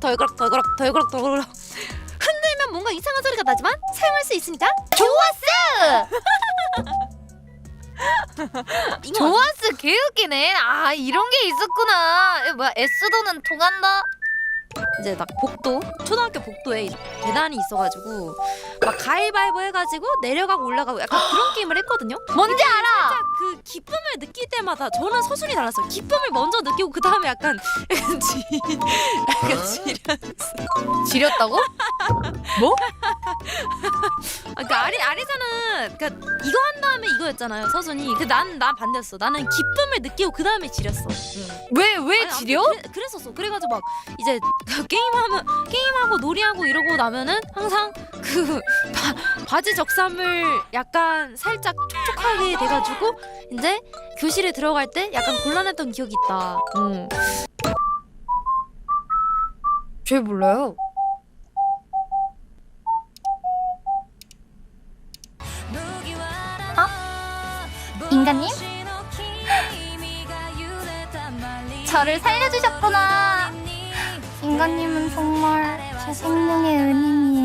덜그럭 덜그럭 덜그럭 덜그럭 흔들면 뭔가 이상한 소리가 나지만 사용할 수 있으니까 좋았어. 좋았어. 개웃기네. 아 이런 게 있었구나. 이거 뭐야 S도는 통한다. 이제 막 복도 초등학교 복도에 계단이 있어가지고 막 가위바위보 해가지고 내려가고 올라가고 약간 그런 게임을 했거든요. 뭔지 알아. 기쁨을 느낄 때마다 저는 서술이 달랐어요. 기쁨을 먼저 느끼고 그 다음에 약간 약간 지 약간 지려. 지렸다고? 아, 그러니까 아리 아리사는 그러니까 이거 한 다음에 이거였잖아요. 서순이. 그난난 반대였어. 나는 기쁨을 느끼고 그 다음에 지렸어. 왜왜 아니? 아무튼 그래, 그랬었어. 그래가지고 막 이제 게임하면 게임하고 놀이하고 이러고 나면은 항상 그 바, 바지 적삼을 약간 살짝 촉촉하게 돼가지고 이제 교실에 들어갈 때 약간 곤란했던 기억이 있다. 음. 잘 몰라요. 인간님? 저를 살려주셨구나. 인간님은 정말 제 생명의 은인이에요.